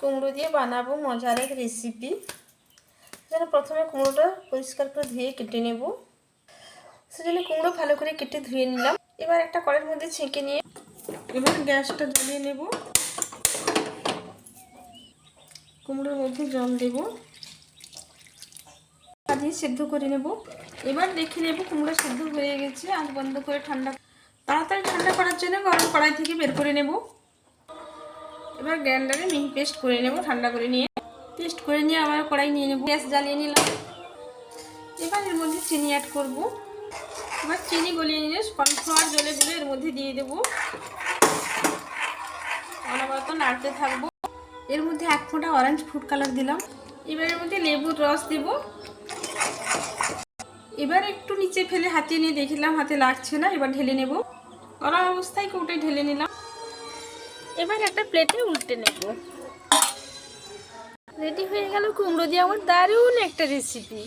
কুমড়ো দিয়ে বানাবো মজার এক রেসিপি যেন প্রথমে কুমড়োটা পরিষ্কার করে ধুয়ে কেটে নেব। সেজন্য কুমড়ো ভালো করে কেটে ধুয়ে নিলাম। এবার একটা কড়ের মধ্যে ছেঁকে নিয়ে এবার গ্যাসটা জ্বালিয়ে নেব। কুমড়োর মধ্যে জল দেব। দিয়ে সেদ্ধ করে নেব। এবার দেখে নেব কুমড়ো সেদ্ধ হয়ে গেছে আজ বন্ধ করে ঠান্ডা তাড়াতাড়ি ঠান্ডা করার জন্য গরম কড়াই থেকে বের করে নেব। এবার গ্রাইন্ডারে মিহি পেস্ট করে নেব, ঠান্ডা করে নিয়ে। পেস্ট করে নিয়ে আবার কড়াই নিয়ে নেব। গ্যাস জ্বালিয়ে নিলাম। এবার এর মধ্যে চিনি অ্যাড করব। এবার চিনি গলিয়ে নিয়ে কর্নফ্লাওয়ার জলে গুলে এর মধ্যে দিয়ে দেবো। অনবরত নাড়তে থাকব। এর মধ্যে এক ফোঁটা অরেঞ্জ ফুড কালার দিলাম। এবার এর মধ্যে লেবুর রস দেব। এবার একটু নিচে ফেলে হাতিয়ে নিয়ে দেখলাম, হাতে লাগছে না। এবার ঢেলে নেব। গরম অবস্থায় কৌটে ঢেলে নিলাম। এবার একটা প্লেটে উল্টে নেব। রেডি হয়ে গেল কুমড়ো দিয়ে আমার দারুণ একটা রেসিপি